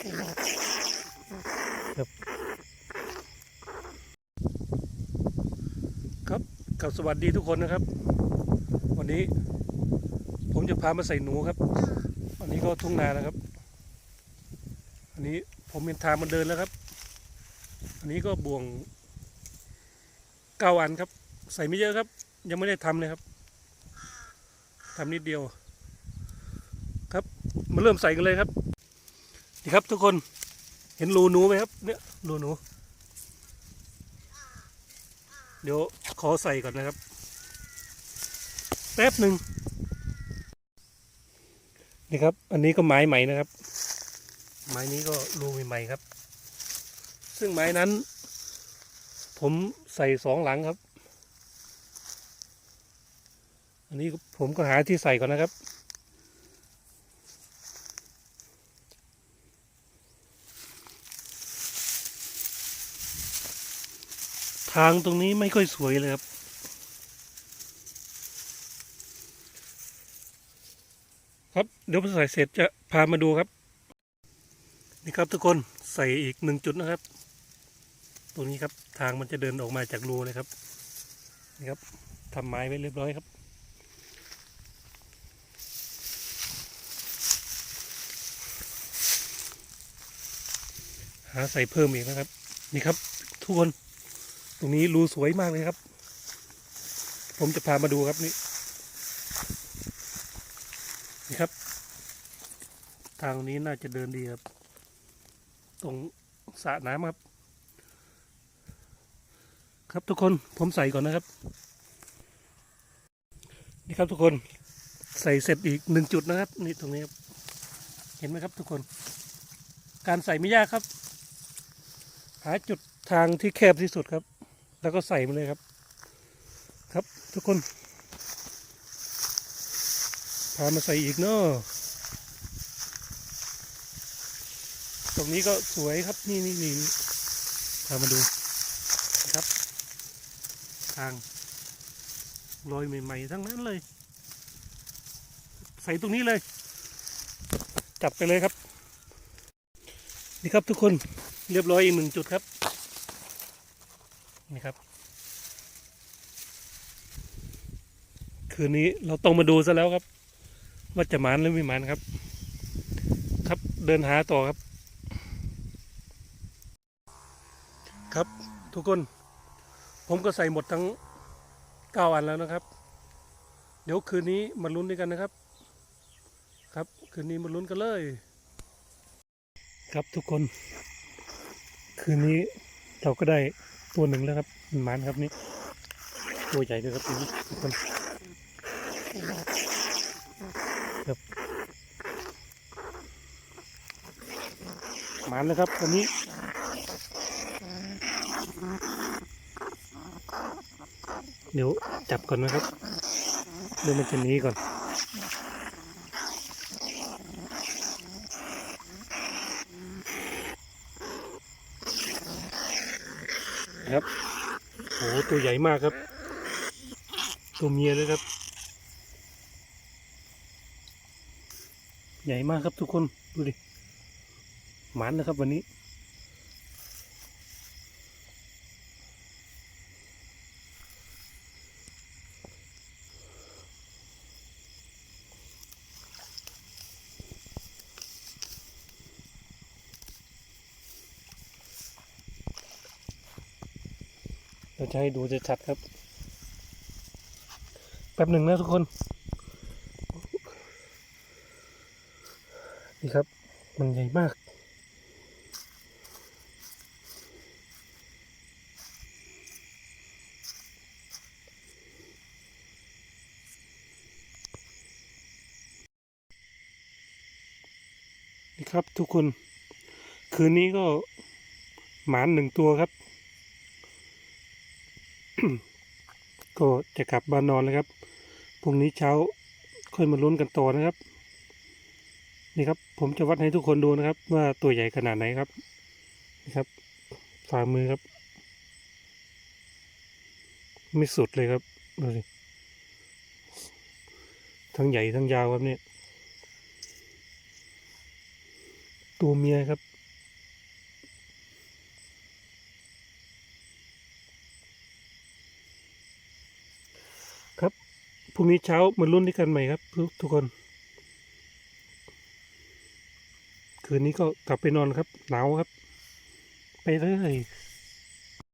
ครับครับกับสวัสดีทุกคนนะครับ วันนี้ผมจะพามาใส่หนูครับ วันนี้ก็ทุ่งนานะครับ อันนี้ผมเห็นทางมันเดินแล้วครับ อันนี้ก็บ่วงเก้าอันครับ ใส่ไม่เยอะครับ ยังไม่ได้ทำเลยครับทำนิดเดียว ครับมาเริ่มใส่กันเลยครับ นี่ครับทุกคนเห็นรูหนูไหมครับเนี่ยรูหนู เดี๋ยวขอใส่ก่อนนะครับ แป๊บหนึ่งนี่ครับ อันนี้ก็ไม้ใหม่นะครับ ไม้นี้ก็รูใหม่ๆครับ ซึ่งไม้นั้น ผมใส่สองหลังครับ อันนี้ผมก็หาที่ใส่ก่อนนะครับ ทางตรงนี้ไม่ค่อยสวยเลยครับ ครับเดี๋ยวพอใส่เสร็จจะพามาดูครับ นี่ครับทุกคนใส่อีกหนึ่งจุดนะครับ ตรงนี้ครับทางมันจะเดินออกมาจากรูเลยครับ นี่ครับทำไม้ไว้เรียบร้อยครับหาใส่เพิ่มอีกนะครับ นี่ครับ ทุกคน ตรงนี้รูสวยมากเลยครับ ผมจะพามาดูครับนี่นี่ครับ ทางนี้น่าจะเดินดีครับ ตรงสระน้ำครับ ครับทุกคนผมใส่ก่อนนะครับ นี่ครับทุกคนใส่เสร็จอีกหนึ่งจุดนะครับ นี่ตรงนี้ครับ เห็นไหมครับทุกคน การใส่ไม่ยากครับ หาจุดทางที่แคบที่สุดครับ แล้วก็ใส่มาเลยครับ ครับทุกคน พามาใส่อีกเนาะตรงนี้ก็สวยครับนี่นี่นี่พามาดูครับ ทางรอยใหม่ๆทั้งนั้นเลย ใส่ตรงนี้เลย จับไปเลยครับ นี่ครับทุกคนเรียบร้อยอีกหนึ่งจุดครับ นี่ครับ คืนนี้เราต้องมาดูซะแล้วครับ ว่าจะหมานหรือไม่หมานครับ ครับเดินหาต่อครับ ครับทุกคน ผมก็ใส่หมดทั้งเก้าอันแล้วนะครับ เดี๋ยวคืนนี้มาลุ้นด้วยกันนะครับ ครับ คืนนี้มาลุ้นกันเลย ครับทุกคน คืนนี้เราก็ได้ ตัวหนึ่งแล้วครับมันหมันครับนี่ตัวใหญ่ด้วยครับตัวนี้คนครับหมันแล้วครับตัวนี้เดี๋ยวจับก่อนนะครับเดี๋ยวมันจะหนีก่อน ครับโอ้โหตัวใหญ่มากครับ ตัวเมียเลยครับ ใหญ่มากครับทุกคนดูดิหมันนะครับวันนี้ เราจะให้ดูจะชัดครับ แป๊บหนึ่งนะทุกคน นี่ครับ มันใหญ่มากนี่ครับทุกคน คืนนี้ก็หมานหนึ่งตัวครับ ก็จะกลับบ้านนอนแล้วครับพรุ่งนี้เช้าค่อยมาลุ้นกันต่อนะครับ นี่ครับ ผมจะวัดให้ทุกคนดูนะครับ ว่าตัวใหญ่ขนาดไหนครับนี่ครับฝ่ามือครับ ไม่สุดเลยครับดูสิทั้งใหญ่ทั้งยาวครับเนี่ยตัวเมียครับ รุ่งนี้เช้ามารุ่นด้วยกันใหม่ครับทุกคน คืนนี้ก็กลับไปนอนครับ หนาวครับ ไปเลย